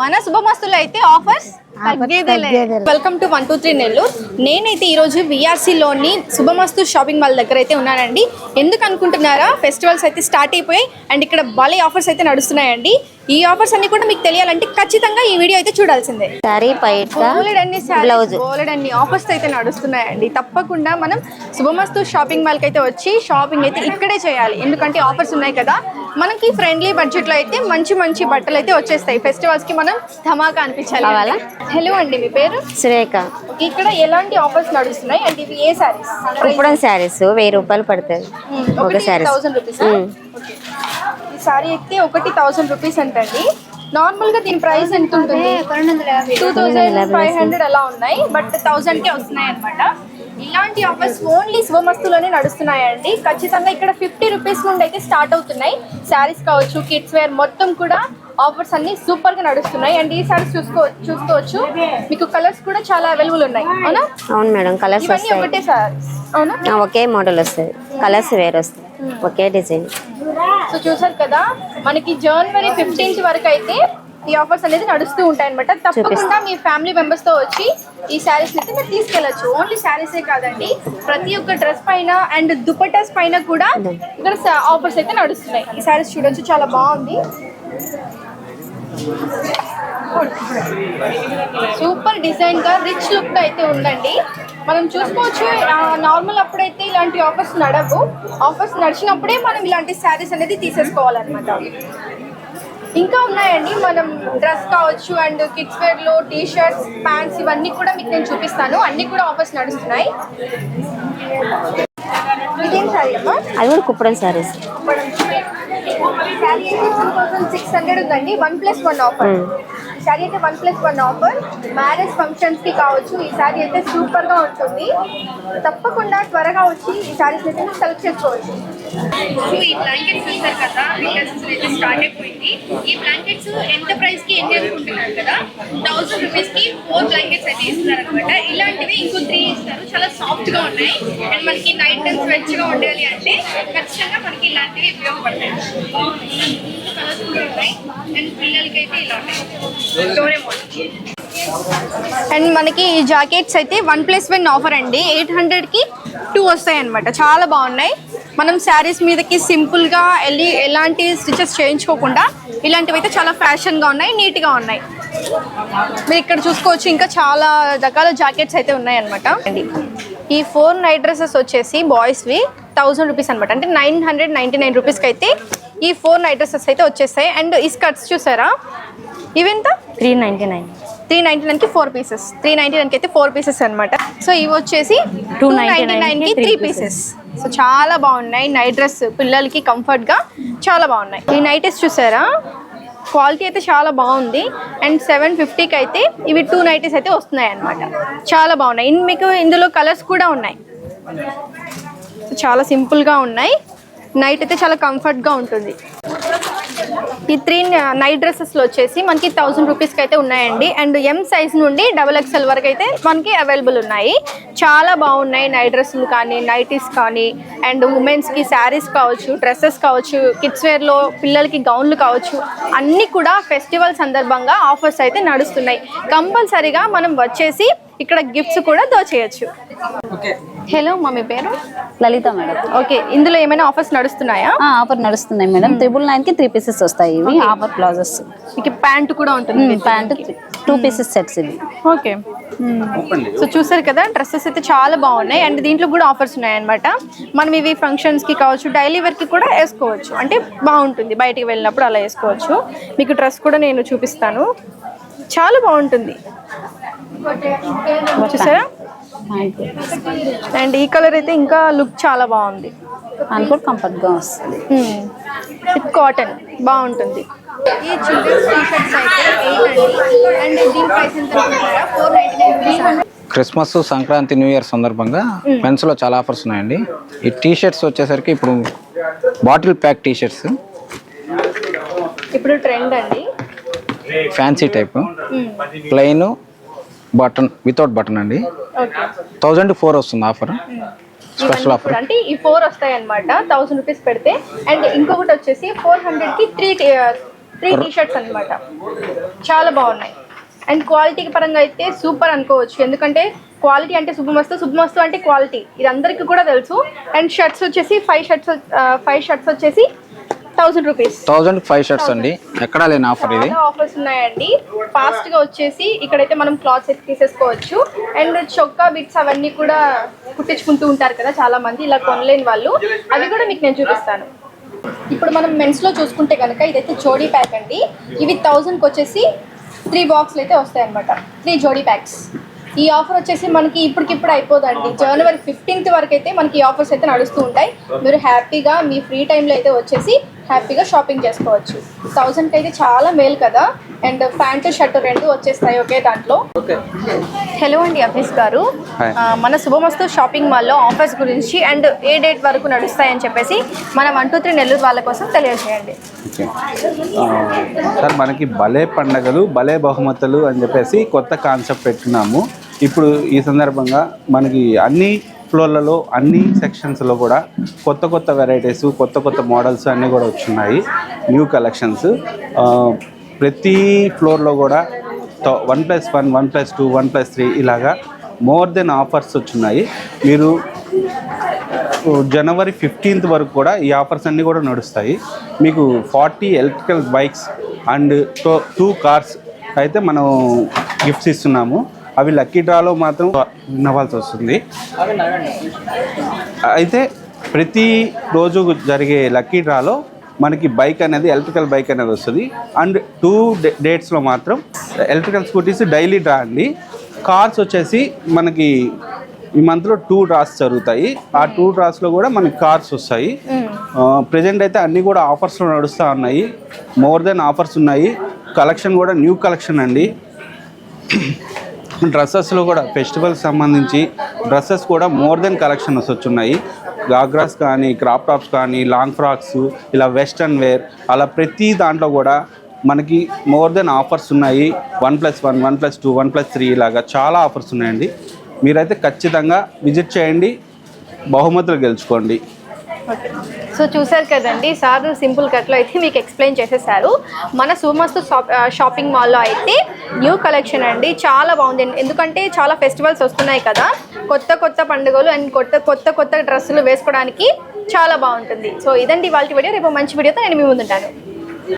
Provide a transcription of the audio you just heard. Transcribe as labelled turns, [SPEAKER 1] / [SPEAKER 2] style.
[SPEAKER 1] మన శుభమస్తులు అయితే offers welcome to one two three Nellore నేనైతే ఈరోజు విఆర్సీలోని శుభమస్తు షాపింగ్ మాల్ దగ్గర అయితే ఉన్నానండి. ఎందుకు అనుకుంటున్నారా ఫెస్టివల్స్ అయితే స్టార్ట్ అయిపోయాయి. అండ్ ఇక్కడ భలే ఆఫర్స్ అయితే నడుస్తున్నాయండి. ఈ ఆఫర్స్ అన్ని కూడా మీకు తెలియాలంటే ఖచ్చితంగా ఈ వీడియో అయితే చూడాల్సిందే.
[SPEAKER 2] సారీ
[SPEAKER 1] బోలెడన్ని
[SPEAKER 2] బ్లౌజ్
[SPEAKER 1] బోలెడన్ని ఆఫర్స్ అయితే నడుస్తున్నాయండి. తప్పకుండా మనం శుభమస్తు షాపింగ్ మాల్కి అయితే వచ్చి షాపింగ్ అయితే ఇక్కడే చేయాలి. ఎందుకంటే ఆఫర్స్ ఉన్నాయి కదా. మనకి ఫ్రెండ్లీ బడ్జెట్లో అయితే మంచి మంచి బట్టలు అయితే వచ్చేస్తాయి. ఫెస్టివల్స్కి మనం ధమాకా అనిపించాలి.
[SPEAKER 2] కావాలా?
[SPEAKER 1] హలో అండి మీ పేరు?
[SPEAKER 2] సురేఖ.
[SPEAKER 1] ఇక్కడ ఎలాంటి ఆఫర్స్ నడుస్తున్నాయి? అండ్ ఇవి ఏ సారీస్
[SPEAKER 2] కుప్పడం శారీస్ వెయ్యి రూపాయలు పడుతుంది. ఒక శారీస్
[SPEAKER 1] థౌసండ్ రూపీస్ ఈ సారీ అయితే ఒకటి థౌసండ్ రూపీస్ అంటండి. నార్మల్గా దీని ప్రైస్ ఎంత ఉంటుంది? టూ థౌసండ్ ఫైవ్ హండ్రెడ్ అలా ఉన్నాయి బట్ థౌసండ్ కే వస్తున్నాయి అనమాట ఇలాంటి ఆఫర్స్ ఓన్లీ శుభమస్తులోనే నడుస్తున్నాయండి. ఖచ్చితంగా ఇక్కడ ఫిఫ్టీ రూపీస్ నుండి అయితే స్టార్ట్ అవుతున్నాయి. శారీస్ కావచ్చు కిడ్స్ వేర్ మొత్తం కూడా ఆఫర్స్ అన్ని సూపర్గా నడుస్తున్నాయి. అండ్ ఈ సారీస్ చూసుకో చూసుకోవచ్చు. మీకు కలర్స్ కూడా చాలా అవైలబుల్ ఉన్నాయి. అవునా?
[SPEAKER 2] అవును మేడం కలర్స్ వస్తాయి.
[SPEAKER 1] ఒకటే సారీస్ అవునా?
[SPEAKER 2] ఒకే మోడల్ వస్తుంది కలర్స్ వేరు వస్తాయి. ఒకే డిజైన్.
[SPEAKER 1] సో చూసారు కదా మనకి జనవరి ఫిఫ్టీన్త్ వరకు అయితే ఈ ఆఫర్స్ అనేది నడుస్తూ ఉంటాయి అనమాట తప్పకుండా మీ ఫ్యామిలీ మెంబర్స్తో వచ్చి ఈ శారీస్ అయితే మీరు తీసుకెళ్ళొచ్చు ఓన్లీ శారీసే కాదండి ప్రతి ఒక్క డ్రెస్ పైన అండ్ దుపట్టాస్ పైన కూడా ఇక్కడ ఆఫర్స్ అయితే నడుస్తున్నాయి. ఈ శారీస్ చూడొచ్చు చాలా బాగుంది. సూపర్ డిజైన్గా రిచ్ లుక్ అయితే ఉందండి. మనం చూసుకోవచ్చు నార్మల్ అప్పుడైతే ఇలాంటి ఆఫర్స్ నడవు. ఆఫర్స్ నడిచినప్పుడే మనం ఇలాంటి శారీస్ అనేది తీసేసుకోవాలన్నమాట. ఇంకా ఉన్నాయండి. మనం డ్రెస్ కావచ్చు అండ్ కిడ్స్ వేర్లో టీ షర్ట్స్ ప్యాంట్స్ ఇవన్నీ కూడా మీకు నేను చూపిస్తాను. అన్ని కూడా ఆఫర్స్ నడుస్తున్నాయి. ఇదేం సారీ అమ్మా?
[SPEAKER 2] అది కూడా కుప్పడం
[SPEAKER 1] శారీ. అయితే టూ థౌసండ్ సిక్స్ హండ్రెడ్ ఉందండి. వన్ ప్లస్ వన్ ఆఫర్ ఈ శారీ అయితే one plus one offer marriage ఫంక్షన్స్కి కావచ్చు. ఈ శారీ అయితే సూపర్గా ఉంటుంది. తప్పకుండా త్వరగా వచ్చి ఈ శారీస్ అయితే సెలెక్ట్ చేసుకోవచ్చు. సో ఈ బ్లాంకెట్స్ చూసారు కదా అయితే స్టార్ట్ అయిపోయింది. ఈ బ్లాంకెట్స్ ఎంత ప్రైస్కి ఎన్ని అనుకుంటున్నారు కదా థౌసండ్ రూపీస్కి ఫోర్ బ్లాంకెట్స్ అయితే ఇస్తున్నారు అనమాట ఇలాంటివి ఇంకో త్రీ ఇస్తారు. చాలా సాఫ్ట్గా ఉన్నాయి. అండ్ మనకి నైట్ టైం స్వెచ్గా ఉండాలి అంటే ఖచ్చితంగా ఇలాంటివి ఉపయోగపడతాయి. కలర్స్ కూడా అండ్ పిల్లలకి అయితే ఇలా అండ్ మనకి ఈ జాకెట్స్ అయితే వన్ ప్లస్ వన్ ఆఫర్ అండి. ఎయిట్ హండ్రెడ్కి టూ వస్తాయి అనమాట చాలా బాగున్నాయి. మనం శారీస్ మీదకి సింపుల్గా వెళ్ళి ఎలాంటి స్టిచెస్ చేయించుకోకుండా ఇలాంటివి అయితే చాలా ఫ్యాషన్గా ఉన్నాయి నీట్గా ఉన్నాయి. మీరు ఇక్కడ చూసుకోవచ్చు ఇంకా చాలా రకాల జాకెట్స్ అయితే ఉన్నాయి అనమాట ఈ ఫోర్ నైట్ డ్రెస్సెస్ వచ్చేసి బాయ్స్వి థౌజండ్ రూపీస్ అనమాట అంటే నైన్ హండ్రెడ్ నైంటీ నైన్ రూపీస్కి అయితే ఈ ఫోర్ నైట్ డ్రెస్సెస్ అయితే వచ్చేస్తాయి. అండ్ ఈ స్కర్ట్స్ చూసారా? ఇవెంత
[SPEAKER 2] three ninety nine
[SPEAKER 1] three ninety నైన్కి ఫోర్ పీసెస్ త్రీ నైన్టీ నైన్కి అయితే ఫోర్ పీసెస్ అనమాట సో ఇవి వచ్చేసి టూ నైన్టీ నైన్కి త్రీ పీసెస్ సో చాలా బాగున్నాయి. నైట్ డ్రెస్ పిల్లలకి కంఫర్ట్గా చాలా బాగున్నాయి. ఈ నైటీస్ చూసారా? క్వాలిటీ అయితే చాలా బాగుంది. అండ్ సెవెన్ ఫిఫ్టీకి అయితే ఇవి టూ నైటీస్ అయితే వస్తున్నాయి అనమాట చాలా బాగున్నాయి. మీకు ఇందులో కలర్స్ కూడా ఉన్నాయి. చాలా సింపుల్గా ఉన్నాయి. నైట్ అయితే చాలా కంఫర్ట్గా ఉంటుంది. ఈ త్రీ నైట్ డ్రెస్సెస్లో వచ్చేసి మనకి థౌసండ్ రూపీస్కి అయితే ఉన్నాయండి. అండ్ ఎం సైజ్ నుండి డబల్ ఎక్స్ఎల్ వరకు అయితే మనకి అవైలబుల్ ఉన్నాయి. చాలా బాగున్నాయి నైట్ డ్రెస్సులు కానీ నైటీస్ కానీ అండ్ ఉమెన్స్కి శారీస్ కావచ్చు డ్రెస్సెస్ కావచ్చు కిడ్స్ వేర్లో పిల్లలకి గౌన్లు కావచ్చు అన్నీ కూడా ఫెస్టివల్ సందర్భంగా ఆఫర్స్ అయితే నడుస్తున్నాయి. కంపల్సరీగా మనం వచ్చేసి ఇక్కడ గిఫ్ట్స్ కూడా దోచేయచ్చు. హలో మా మీ పేరు?
[SPEAKER 3] లలిత మేడం.
[SPEAKER 1] ఓకే ఇందులో ఏమైనా ఆఫర్స్ నడుస్తున్నాయా?
[SPEAKER 3] ఆ, ఆఫర్ నడుస్తున్నాయి మేడం. త్రిబుల్ నైన్కి త్రీ పీసెస్ వస్తాయి ఇవి. ఆఫర్ ప్లాజర్స్
[SPEAKER 1] మీకు ప్యాంట్ కూడా ఉంటుంది
[SPEAKER 3] ప్యాంట్ టూ పీసెస్ సెట్స్ ఇవి.
[SPEAKER 1] ఓకే సో చూసారు కదా డ్రెస్సెస్ అయితే చాలా బాగున్నాయి. అండ్ దీంట్లో కూడా ఆఫర్స్ ఉన్నాయి అనమాట మనం ఇవి ఫంక్షన్స్కి కావచ్చు డైలీ వేర్కి కూడా వేసుకోవచ్చు. అంటే బాగుంటుంది బయటికి వెళ్ళినప్పుడు అలా వేసుకోవచ్చు. మీకు డ్రెస్ కూడా నేను చూపిస్తాను. చాలా బాగుంటుంది. చూసారా? అండ్ ఈ కలర్ అయితే ఇంకా లుక్ చాలా బాగుంది.
[SPEAKER 3] ప్యాంట్ కూడా కంఫర్ట్గా వస్తుంది
[SPEAKER 1] విత్ కాటన్. బాగుంటుంది. ఈ చిల్డ్రన్స్ టీ షర్ట్స్ అయితే ఎయిట్ అండి. అండ్ దీని ప్రైస్ ఎంత four nine
[SPEAKER 4] Christmas Sankranti new year సందర్భంగా మెన్స్లో చాలా ఆఫర్స్ ఉన్నాయండి. ఈ టీ షర్ట్స్ వచ్చేసరికి ఇప్పుడు బాటిల్ ప్యాక్ టీ షర్ట్స్
[SPEAKER 1] ఇప్పుడు ట్రెండ్ అండి.
[SPEAKER 4] Fancy type plain button without button అండి. థౌజండ్ ఫోర్ వస్తుంది ఆఫర్. Special offer.
[SPEAKER 1] అంటే ఈ ఫోర్ వస్తాయి అనమాట థౌసండ్ రూపీస్ పెడితే. అండ్ ఇంకొకటి వచ్చేసి ఫోర్ హండ్రెడ్కి త్రీ త్రీ టీ షర్ట్స్ అనమాట చాలా బాగున్నాయి. అండ్ క్వాలిటీ పరంగా అయితే సూపర్ అనుకోవచ్చు. ఎందుకంటే క్వాలిటీ అంటే శుభమస్తు శుభమస్తు అంటే క్వాలిటీ. ఇది అందరికీ కూడా తెలుసు. అండ్ షర్ట్స్ వచ్చేసి ఫైవ్ షర్ట్స్ ఫైవ్ షర్ట్స్ వచ్చేసి thousand rupees.
[SPEAKER 4] Thousand five shirts అండి. ఎక్కడా లేని ఆఫర్ ఇది.
[SPEAKER 1] ఆఫర్స్ ఉన్నాయండి. ఫాస్ట్గా వచ్చేసి ఇక్కడైతే మనం క్లాత్స్ ఎత్తి తీసేసుకోవచ్చు. అండ్ చొక్కా బిట్స్ అవన్నీ కూడా కుట్టించుకుంటూ ఉంటారు కదా చాలా మంది ఇలా కొనలేని వాళ్ళు. అవి కూడా మీకు నేను చూపిస్తాను. ఇప్పుడు మనం మెన్స్లో చూసుకుంటే కనుక ఇదైతే జోడీ ప్యాక్ అండి. ఇవి థౌజండ్కి వచ్చేసి త్రీ బాక్స్లు అయితే వస్తాయి అనమాట త్రీ జోడీ ప్యాక్స్. ఈ ఆఫర్ వచ్చేసి మనకి ఇప్పటికిప్పుడు అయిపోదండి. జనవరి ఫిఫ్టీన్త్ వరకు అయితే మనకి ఈ ఆఫర్స్ అయితే నడుస్తూ ఉంటాయి. మీరు హ్యాపీగా మీ ఫ్రీ టైంలో అయితే వచ్చేసి హ్యాపీగా షాపింగ్ చేసుకోవచ్చు. థౌజండ్కి అయితే చాలా మేలు కదా. అండ్ ప్యాంటు షర్ట్ రెండు వచ్చేస్తాయి ఒకే దాంట్లో? హలో అండి అఫీస్ గారు. మన శుభమస్తు షాపింగ్ మాల్లో ఆఫర్స్ గురించి అండ్ ఏ డేట్ వరకు నడుస్తాయని చెప్పేసి మన వన్ టూ త్రీ నెల్లూరు వాళ్ళ కోసం తెలియజేయండి.
[SPEAKER 5] ఓకే. సార్ మనకి భలే పండగలు భలే బహుమతులు అని చెప్పేసి కొత్త కాన్సెప్ట్ పెట్టుకున్నాము ఇప్పుడు ఈ సందర్భంగా మనకి అన్ని ఫ్లోర్లలో అన్ని సెక్షన్స్లో కూడా కొత్త కొత్త వెరైటీస్ కొత్త కొత్త మోడల్స్ అన్నీ కూడా వచ్చున్నాయి న్యూ కలెక్షన్స్ ప్రతి ఫ్లోర్లో కూడా one plus one one plus two one plus three ఇలాగా మోర్ దెన్ ఆఫర్స్ వచ్చున్నాయి మీరు జనవరి ఫిఫ్టీన్త్ వరకు కూడా ఈ ఆఫర్స్ అన్నీ కూడా నడుస్తాయి. మీకు forty electrical bikes and two cars అయితే మనం గిఫ్ట్స్ ఇస్తున్నాము. అవి లక్కీ డ్రాలో మాత్రం విన్ అవ్వాల్సి వస్తుంది. అయితే ప్రతి రోజు జరిగే లక్కీ డ్రాలో మనకి బైక్ అనేది ఎలక్ట్రికల్ బైక్ అనేది వస్తుంది. అండ్ టూ డేట్స్లో మాత్రం ఎలక్ట్రికల్ స్కూటీస్ డైలీ డ్రా అండి. కార్స్ వచ్చేసి మనకి ఈ మంత్లో టూ డ్రాస్ జరుగుతాయి. ఆ టూ డ్రాస్లో కూడా మనకి కార్స్ వస్తాయి. ప్రజెంట్ అయితే అన్నీ కూడా ఆఫర్స్లో నడుస్తూ ఉన్నాయి. మోర్ దెన్ ఆఫర్స్ ఉన్నాయి. కలెక్షన్ కూడా న్యూ కలెక్షన్ అండి. డ్రెస్సెస్లో కూడా ఫెస్టివల్కి సంబంధించి డ్రెస్సెస్ కూడా మోర్ దెన్ కలెక్షన్స్ వచ్చున్నాయి. గాగ్రాస్ కానీ క్రాప్ టాప్స్ కానీ లాంగ్ ఫ్రాక్స్ ఇలా వెస్ట్రన్ వేర్ అలా ప్రతి దాంట్లో కూడా మనకి మోర్ దెన్ ఆఫర్స్ ఉన్నాయి. One plus one one plus two one plus three ఇలాగా చాలా ఆఫర్స్ ఉన్నాయండి. మీరైతే ఖచ్చితంగా విజిట్ చేయండి. బహుమతులు గెలుచుకోండి.
[SPEAKER 1] సో చూసారు కదండి సార్ సింపుల్ కట్లో అయితే మీకు ఎక్స్ప్లెయిన్ చేసేసారు. మన సుమస్తు షాపింగ్ మాల్లో అయితే న్యూ కలెక్షన్ అండి. చాలా బాగుంది. ఎందుకంటే చాలా ఫెస్టివల్స్ వస్తున్నాయి కదా. కొత్త కొత్త పండుగలు అండ్ కొత్త కొత్త కొత్త డ్రెస్సులు వేసుకోవడానికి చాలా బాగుంటుంది. సో ఇదండి వాళ్ళ వీడియో. రేపు మంచి వీడియోతో నేను మీ ముందుంటాను.